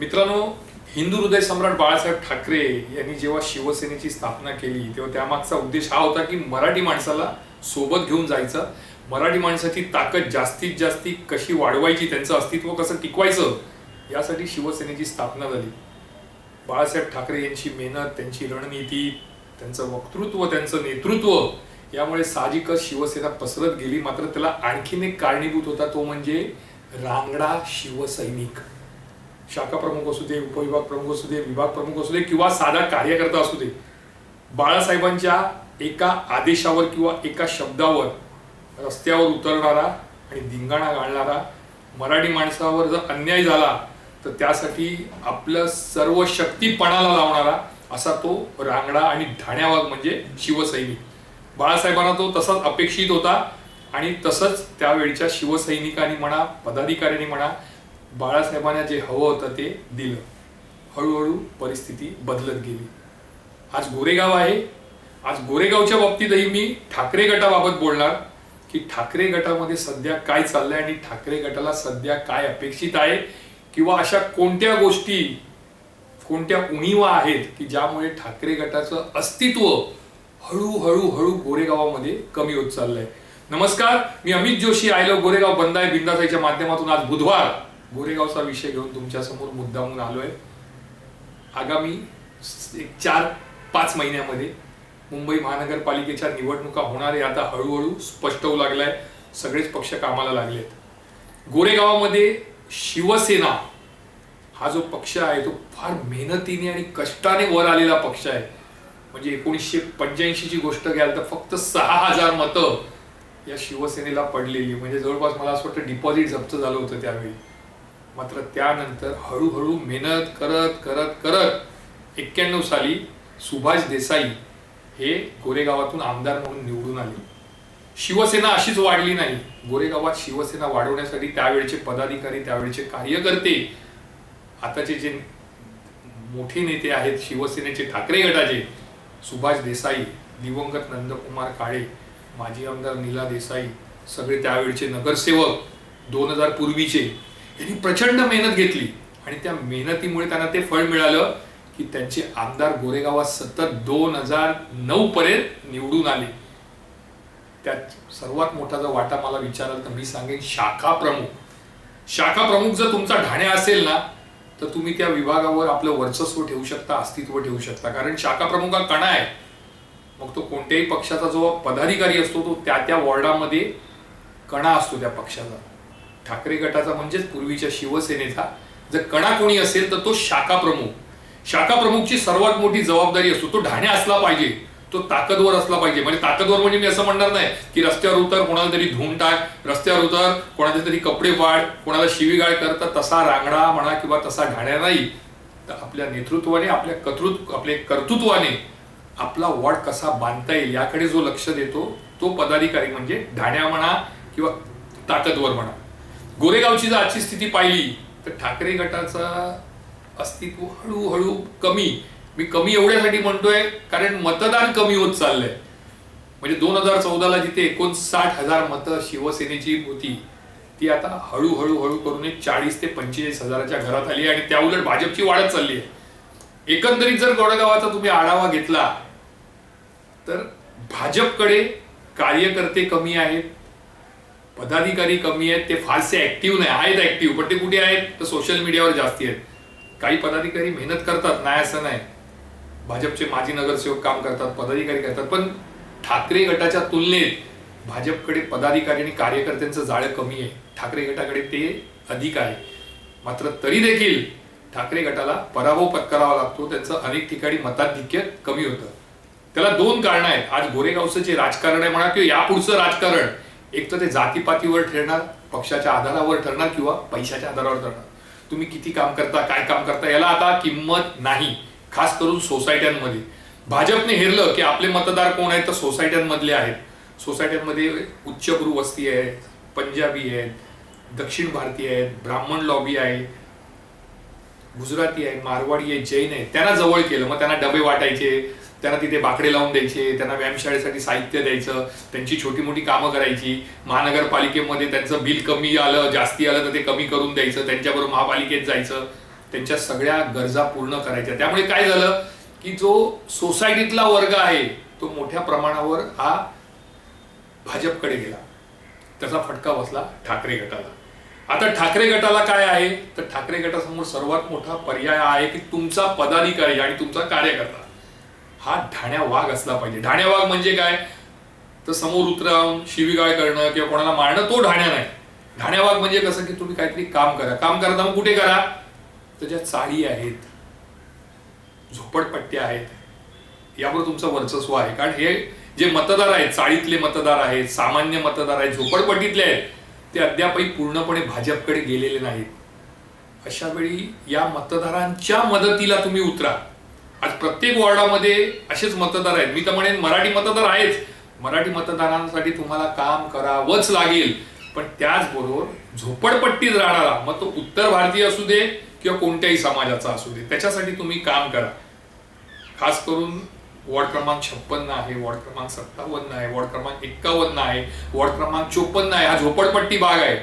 मित्रांनो हिंदू हृदय सम्राट बाळासाहेब ठाकरे यांनी जेव्हा शिवसेनेची स्थापना केली तेव्हा त्यामागचा उद्देश हा होता की मराठी माणसाला सोबत घेऊन जायचं. मराठी माणसाची ताकद जास्तीत जास्ती कशी वाढवायची त्यांचं अस्तित्व कसं टिकवायचं यासाठी शिवसेनेची स्थापना झाली. बाळासाहेब ठाकरे यांची मेहनत त्यांची रणनीती त्यांचं वक्तृत्व त्यांचं नेतृत्व यामुळे साहजिकच शिवसेना पसरत गेली. मात्र त्याला आणखीन एक कारणीभूत होता तो म्हणजे रांगडा शिवसैनिक. शाखा प्रमुख असू दे उपविभाग प्रमुख असू दे विभाग प्रमुख असू दे किंवा साधा कार्यकर्ता असू दे बाळासाहेबांच्या एका आदेशावर किंवा एका शब्दावर रस्त्यावर उतरणारा आणि धिंगाणा घालणारा मराठी माणसावर जर अन्याय झाला तर त्यासाठी आपलं सर्व शक्तीपणाला लावणारा असा तो रांगडा आणि ढाण्यावाग म्हणजे शिवसैनिक. बाळासाहेबांना तो तसाच अपेक्षित होता आणि तसंच त्यावेळच्या शिवसैनिकांनी म्हणा पदाधिकाऱ्यांनी म्हणा बाळासाहेबांना जे हवं होतं ते दिलं. हळूहळू परिस्थिती बदलत गेली. आज गोरेगाव आहे. आज गोरेगावच्या बाबतीतही मी ठाकरे गटाबाबत बोलणार की ठाकरे गटामध्ये सध्या काय चाललंय आणि ठाकरे गटाला सध्या काय अपेक्षित आहे किंवा अशा कोणत्या गोष्टी कोणत्या उणीवा आहेत की ज्यामुळे ठाकरे गटाचं अस्तित्व हळूहळू हळू गोरेगावामध्ये कमी होत चाललंय. नमस्कार मी अमित जोशी आयलो गोरेगाव बंदाय आहे बिंदासाईच्या माध्यमातून आज बुधवार गोरेगावचा विषय घेऊन तुमच्यासमोर मुद्दा म्हणून आलो आहे आगामी एक चार पाच महिन्यामध्ये मुंबई महानगरपालिकेच्या निवडणुका होणार आहे. आता हळूहळू स्पष्ट होऊ लागलाय. सगळेच पक्ष कामाला लागलेत. गोरेगावामध्ये शिवसेना हा जो पक्ष आहे तो फार मेहनतीने आणि कष्टाने वर आलेला पक्ष आहे. म्हणजे एकोणीसशे पंच्याऐंशीची गोष्ट घ्याल तर फक्त सहा हजार मतं या शिवसेनेला पडलेली. म्हणजे जवळपास मला असं वाटतं डिपॉझिट जप्त झालं होतं त्यावेळी. मात्र त्यानंतर हळूहळू मेहनत करत करत करत एक्क्याण्णव साली सुभाष देसाई हे गोरेगावातून आमदार म्हणून निवडून आले. शिवसेना अशीच वाढली नाही. गोरेगावात शिवसेना वाढवण्यासाठी त्यावेळचे पदाधिकारी त्यावेळचे कार्यकर्ते आताचे जे मोठे नेते आहेत शिवसेनेचे ठाकरे गटाचे सुभाष देसाई दिवंगत नंदकुमार काळे माजी आमदार नीला देसाई सगळे त्यावेळचे नगरसेवक दोन हजार पूर्वीचे त्यांनी प्रचंड मेहनत घेतली. आणि त्या मेहनतीमुळे त्यांना ते फळ मिळालं की त्यांचे आमदार गोरेगावात सतत दोन हजार नऊ पर्यंत निवडून आले. त्यात सर्वात मोठा जर वाटा मला विचाराल तर मी सांगेन शाखा प्रमुख. शाखा प्रमुख जर तुमचा ढाण्या असेल ना तर तुम्ही त्या विभागावर आपलं वर्चस्व ठेवू शकता अस्तित्व ठेवू शकता. कारण शाखा प्रमुख हा कणा आहे. मग तो कोणत्याही पक्षाचा जो पदाधिकारी असतो तो त्या त्या वॉर्डामध्ये कणा असतो त्या पक्षाचा. ठाकरे गटाचा म्हणजेच पूर्वीच्या शिवसेनेचा जर कडा कोणी असेल तर तो शाखा प्रमुख. शाखा प्रमुखची सर्वात मोठी जबाबदारी असतो तो ढाण्या असला पाहिजे तो ताकदवर असला पाहिजे. म्हणजे ताकदवर म्हणजे मी असं म्हणणार नाही की रस्त्यावर उतर कोणाला तरी धुवून टाक रस्त्यावर उतर कोणाचे तरी कपडे पाड कोणाला शिवीगाळ करता तसा रांगडा म्हणा किंवा तसा ढाण्या नाही तर आपल्या नेतृत्वाने आपल्या कर्तृत्व आपले कर्तृत्वाने आपला वॉर्ड कसा बांधता येईल याकडे जो लक्ष देतो तो पदाधिकारी म्हणजे ढाण्या म्हणा किंवा ताकदवर म्हणा. गोरेगावची जर आजची स्थिती पाहिली तर ठाकरे गटाचा अस्तित्व हळूहळू कमी. मी कमी एवढ्यासाठी म्हणतोय कारण मतदान कमी होत चाललंय. म्हणजे दोन हजार चौदाला जिथे एकोणसाठ हजार मतं शिवसेनेची होती ती आता हळूहळू हळू करून एक चाळीस ते पंचेचाळीस हजाराच्या घरात आली आणि त्या उलट भाजपची वाढत चालली आहे. एकंदरीत जर गोरेगावाचा तुम्ही आढावा घेतला तर भाजपकडे कार्यकर्ते कमी आहेत पदाधिकारी कमी आहेत ते फारसे ऍक्टिव्ह नाही आहेत ऍक्टिव्ह पण ते कुठे आहेत? तर सोशल मीडियावर जास्ती आहेत. काही पदाधिकारी मेहनत करतात नाही असं नाही. भाजपचे माजी नगरसेवक काम करतात पदाधिकारी करतात पण ठाकरे गटाच्या तुलनेत भाजपकडे पदाधिकारी आणि कार्यकर्त्यांचं जाळं कमी आहे. ठाकरे गटाकडे ते अधिक आहे. मात्र तरी देखील ठाकरे गटाला पराभव पत्करावा लागतो. त्यांचं अनेक ठिकाणी मताधिक्य कमी होतं. त्याला दोन कारण आहेत. आज गोरेगावचं जे राजकारण आहे म्हणा किंवा यापुढचं राजकारण एक तर ते जातीपातीवर ठरणार पक्षाच्या आधारावर ठरणार किंवा पैशाच्या आधारावर ठरणार. तुम्ही किती काम करता काय काम करता याला आता किंमत नाही. खास करून सोसायट्यांमध्ये. भाजपने हेरलं की आपले मतदार कोण आहेत तर सोसायट्यांमधले आहेत. सोसायट्यांमध्ये उच्चभ्रू वस्ती आहे पंजाबी आहेत दक्षिण भारतीय आहेत ब्राह्मण लॉबी आहे गुजराती आहे मारवाडी आहे जैन आहे. त्यांना जवळ केलं मग त्यांना डबे वाटायचे त्यांना तिथे बाकडे लावून द्यायचे त्यांना व्यायामशाळेसाठी साहित्य द्यायचं त्यांची छोटी मोठी कामं करायची. महानगरपालिकेमध्ये त्यांचं बिल कमी आलं जास्ती आलं तर ते कमी करून द्यायचं त्यांच्याबरोबर महापालिकेत जायचं. त्यांच्या सगळ्या गरजा पूर्ण करायच्या. त्यामुळे काय झालं की जो सोसायटीतला वर्ग आहे तो मोठ्या प्रमाणावर हा भाजपकडे गेला. त्याचा फटका बसला ठाकरे गटाला. आता ठाकरे गटाला काय आहे? तर ठाकरे गटासमोर सर्वात मोठा पर्याय आहे की तुमचा पदाधिकारी आणि तुमचा कार्यकर्ता. हा ढाण्या वाघ असला पाहिजे. ढाण्या वाघ म्हणजे काय? तर समोर उतरावून शिवीगाळ करणं किंवा कोणाला मारणं तो ढाण्या नाही. ढाण्या वाघ म्हणजे कसं की तुम्ही काहीतरी काम करा. काम करता मग कुठे करा? तर ज्या चाळी आहेत झोपडपट्ट्या आहेत यावर तुमचं वर्चस्व आहे. कारण हे जे मतदार आहेत चाळीतले मतदार आहेत सामान्य मतदार आहेत झोपडपट्टीतले आहेत ते अद्यापही पूर्णपणे भाजपकडे गेलेले नाहीत. अशा वेळी या मतदारांच्या मदतीला तुम्ही उतरा. आज प्रत्येक वॉर्डामध्ये असेच मतदार आहेत. मी तर म्हणेन मराठी मतदार आहेच. मराठी मतदारांसाठी तुम्हाला काम करावंच लागेल. पण त्याचबरोबर झोपडपट्टीत राहणारा मग तो उत्तर भारतीय असू दे किंवा कोणत्याही समाजाचा असू दे त्याच्यासाठी तुम्ही काम करा. खास करून वॉर्ड क्रमांक छप्पन्न आहे वॉर्ड क्रमांक सत्तावन्न आहे वॉर्ड क्रमांक एक्कावन्न आहे वॉर्ड क्रमांक चोपन्न आहे. हा झोपडपट्टी भाग आहे.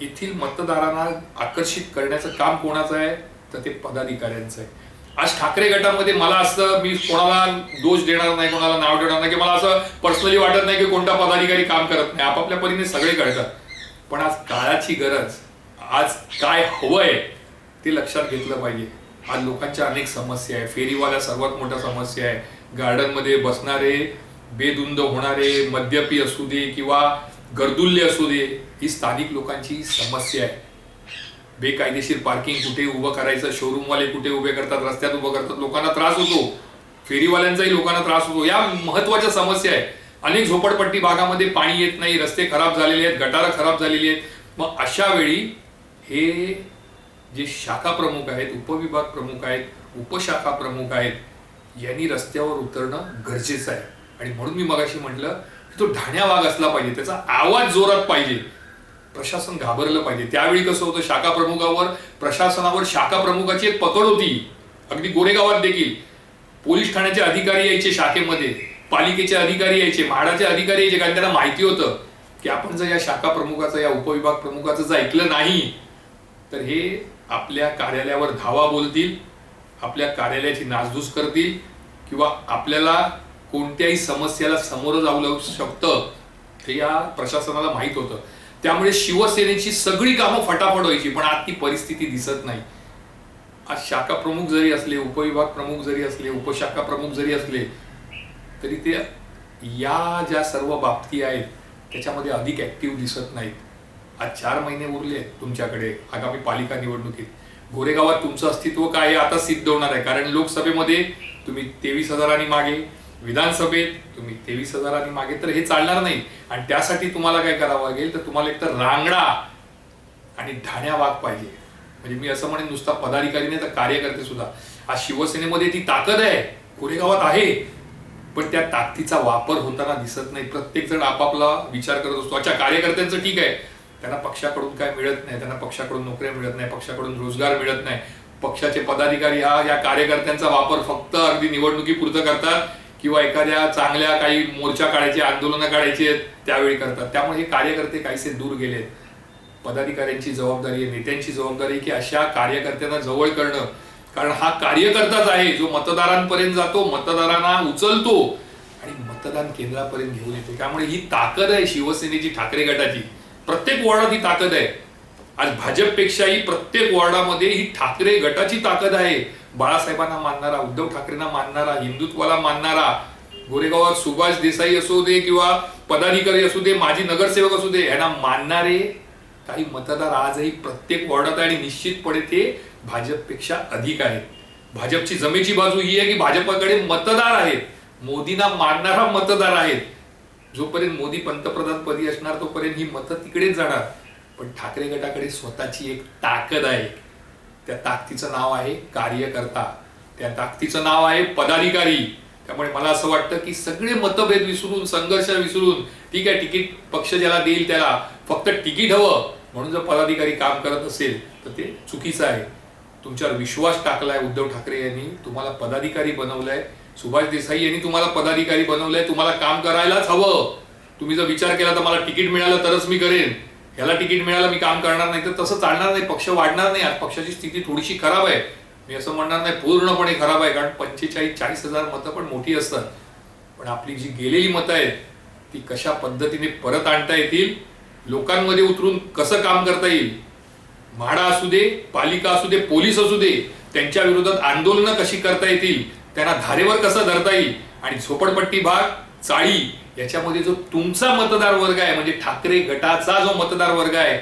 येथील मतदारांना आकर्षित करण्याचं काम कोणाचं आहे? तर ते पदाधिकाऱ्यांचं आहे. आज ठाकरे गटामध्ये मला असं मी कोणाला दोष देणार नाही कोणाला नाव देणार नाही की मला असं पर्सनली वाटत नाही की कोणता पदाधिकारी काम करत नाही. आपापल्या परीने सगळे करतात पण आज काळाची गरज आज काय हवंय ते लक्षात घेतलं पाहिजे. आज लोकांच्या अनेक समस्या आहे. फेरीवाल्या सर्वात मोठ्या समस्या आहे. गार्डनमध्ये बसणारे बेदुंद होणारे मद्यपी असू दे किंवा गर्दुल्य असू दे ही स्थानिक लोकांची समस्या आहे. बेकायदेशीर पार्किंग कुठे उभं करायचं? शोरूमवाले कुठे उभे करतात? रस्त्यात उभं करतात? लोकांना त्रास होतो. फेरीवाल्यांचाही लोकांना त्रास होतो. या महत्त्वाच्या समस्या आहे अनेक झोपडपट्टी भागामध्ये पाणी येत नाही रस्ते खराब झालेले आहेत गटारं खराब झालेली आहेत. मग अशा वेळी हे जे शाखा प्रमुख आहेत उपविभाग प्रमुख आहेत उपशाखा प्रमुख आहेत यांनी रस्त्यावर उतरणं गरजेचं आहे. आणि म्हणून मी मगाशी म्हटलं की तो ढाण्या वाघ असला पाहिजे. त्याचा आवाज जोरात पाहिजे. प्रशासन घाबरलं पाहिजे. त्यावेळी कसं होतं शाखा प्रमुखावर प्रशासनावर शाखा प्रमुखाची एक पकड होती. अगदी गोरेगावात देखील. पोलीस ठाण्याचे अधिकारी यायचे शाखेमध्ये पालिकेचे अधिकारी यायचे म्हाडाचे अधिकारी यायचे कारण त्यांना माहिती होतं की आपण जर या शाखा प्रमुखाचं या उपविभाग प्रमुखाचं जर ऐकलं नाही तर हे आपल्या कार्यालयावर धावा बोलतील आपल्या कार्यालयाची नासधूस करतील किंवा आपल्याला कोणत्याही समस्याला सामोरं जाऊ लागू शकतं हे या प्रशासनाला माहीत होतं. त्यामुळे शिवसेनेची सगळी कामं फटाफट व्हायची पण आज ती परिस्थिती दिसत नाही. आज शाखा प्रमुख जरी असले उपविभाग प्रमुख जरी असले उपशाखा प्रमुख जरी असले तरी ते या ज्या सर्व बाबती आहेत त्याच्यामध्ये अधिक ॲक्टिव्ह दिसत नाहीत. आज चार महिने उरले आहेत तुमच्याकडे आगामी पालिका निवडणुकीत. गोरेगावात तुमचं अस्तित्व काय आहे आता सिद्ध होणार आहे. कारण लोकसभेमध्ये तुम्ही तेवीस हजारांनी मागे विधानसभेत तुम्ही तेवीस हजारांनी मागे तर हे चालणार नाही. आणि त्यासाठी तुम्हाला काय करावं लागेल? तर तुम्हाला एकतर रांगडा आणि ढाण्या वाघ पाहिजे. म्हणजे मी असं म्हणेन नुसता पदाधिकारी नाही तर कार्यकर्ते सुद्धा. आज शिवसेनेमध्ये ती ताकद आहे. कोरेगावात आहे. पण त्या ताकदीचा वापर होताना दिसत नाही. प्रत्येक जण आपापला विचार करत असतो. अच्छा कार्यकर्त्यांचं ठीक आहे. त्यांना पक्षाकडून काय मिळत नाही. त्यांना पक्षाकडून नोकऱ्या मिळत नाही. पक्षाकडून रोजगार मिळत नाही. पक्षाचे पदाधिकारी हा या कार्यकर्त्यांचा वापर फक्त अगदी निवडणुकीपुरतं करतात. किंवा एखाद्या चांगल्या काही मोर्चा काढायचे आंदोलनं काढायची त्यावेळी करतात. त्यामुळे हे कार्यकर्ते काहीसे दूर गेलेत. पदाधिकाऱ्यांची जबाबदारी आहे नेत्यांची जबाबदारी की अशा कार्यकर्त्यांना जवळ करणं. कारण हा कार्यकर्ताच आहे जो मतदारांपर्यंत जातो मतदारांना उचलतो आणि मतदान केंद्रापर्यंत घेऊन येतो. त्यामुळे ही ताकद आहे शिवसेनेची ठाकरे गटाची. प्रत्येक वॉर्डात ही ताकद आहे. आज भाजपपेक्षाही प्रत्येक वॉर्डामध्ये ही ठाकरे गटाची ताकद आहे. बाळासाहेबांना मानणारा उद्धव ठाकरेंना मानणारा हिंदुत्वाला मानणारा गोरेगावात सुभाष देसाई असू दे किंवा पदाधिकारी असू दे माजी नगरसेवक असू दे यांना मानणारे काही मतदार आजही प्रत्येक वॉर्डात आणि निश्चितपणे ते भाजपपेक्षा अधिक आहेत. भाजपची जमेची बाजू ही आहे की भाजपाकडे मतदार आहेत. मोदींना मानणारा मतदार आहेत. जोपर्यंत मोदी पंतप्रधानपदी असणार तोपर्यंत ही मतं तिकडेच जाणार. पण ठाकरे गटाकडे स्वतःची एक ताकद आहे. त्या ताकदीचं नाव आहे कार्यकर्ता. त्या ताकदीचं नाव आहे पदाधिकारी. त्यामुळे मला असं वाटतं की सगळे मतभेद विसरून संघर्ष विसरून ठीक आहे तिकीट पक्ष ज्याला देईल त्याला फक्त तिकीट हवं. म्हणून जर पदाधिकारी काम करत असेल तर ते चुकीचं आहे. तुमच्यावर विश्वास टाकलाय उद्धव ठाकरे यांनी तुम्हाला पदाधिकारी बनवलंय. सुभाष देसाई यांनी तुम्हाला पदाधिकारी बनवलंय. तुम्हाला काम करायलाच हवं. तुम्ही जर विचार केला तर मला तिकीट मिळालं तरच मी करेन. ह्याला तिकीट मिळालं मी काम करणार नाही. तर तसं चालणार नाही. पक्ष वाढणार नाही. आज पक्षाची स्थिती थोडीशी खराब आहे. मी असं म्हणणार नाही पूर्णपणे खराब आहे. कारण पंचेचाळीस चाळीस हजार मतं पण मोठी असतात. पण आपली जी गेलेली मतं आहेत ती कशा पद्धतीने परत आणता येतील लोकांमध्ये उतरून कसं काम करता येईल म्हाडा असू दे पालिका असू दे पोलीस असू दे त्यांच्या विरोधात आंदोलनं कशी करता येतील त्यांना धारेवर कसं धरता येईल आणि झोपडपट्टी भाग चाळी याच्यामध्ये जो तुमचा मतदार वर्ग आहे म्हणजे ठाकरे गटाचा जो मतदार वर्ग आहे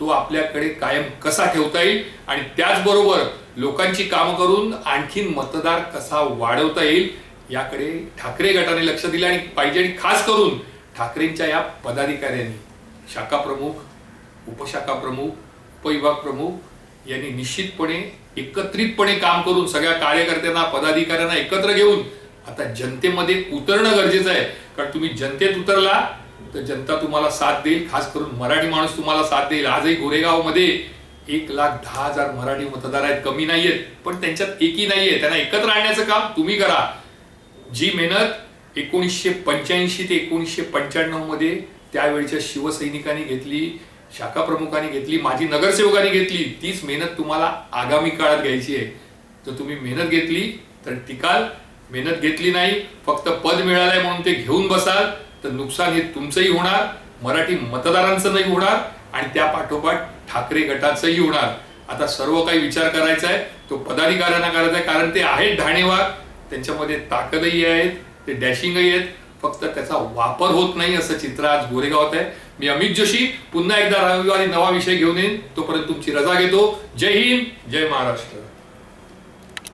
तो आपल्याकडे कायम कसा ठेवता येईल? आणि त्याचबरोबर लोकांची कामं करून आणखीन मतदार कसा वाढवता येईल याकडे ठाकरे गटाने लक्ष दिलं आणि पाहिजे आणि खास करून ठाकरेंच्या या पदाधिकाऱ्यांनी शाखा प्रमुख उपशाखा प्रमुख उपविभाग प्रमुख यांनी निश्चितपणे एकत्रितपणे काम करून सगळ्या कार्यकर्त्यांना पदाधिकाऱ्यांना एकत्र घेऊन आता जनतेमध्ये उतरणं गरजेचं आहे. कारण तुम्ही जनतेत उतरला तर जनता तुम्हाला साथ देईल. खास करून मराठी माणूस तुम्हाला साथ देईल. आजही गोरेगावमध्ये एक लाख दहा हजार मराठी मतदार आहेत. कमी नाहीयेत पण त्यांच्यात एकी नाहीये. त्यांना एकत्र आणण्याचं काम तुम्ही करा. जी मेहनत एकोणीसशे पंच्याऐंशी ते एकोणीसशे पंच्याण्णवमध्ये त्यावेळच्या शिवसैनिकांनी घेतली शाखा प्रमुखांनी घेतली माजी नगरसेवकांनी घेतली तीच मेहनत तुम्हाला आगामी काळात घ्यायची आहे. जर तुम्ही मेहनत घेतली तर टिकाल. मेहनत घेतली नाही फक्त पद मिळालंय म्हणून ते घेऊन बसाल तर नुकसान हे तुमचंही होणार मराठी मतदारांचं नाही होणार आणि त्या पाठोपाठ ठाकरे गटाचंही होणार. आता सर्व काही विचार करायचा आहे तो पदाधिकाऱ्यांना करायचा आहे कारण ते आहेत ढाणेवार त्यांच्यामध्ये ताकदही आहेत ते डॅशिंगही आहेत फक्त त्याचा वापर होत नाही असं चित्र आज गोरेगावात आहे. मी अमित जोशी पुन्हा एकदा रविवारी नवा विषय घेऊन येईन तोपर्यंत तुमची रजा घेतो. जय हिंद जय महाराष्ट्र.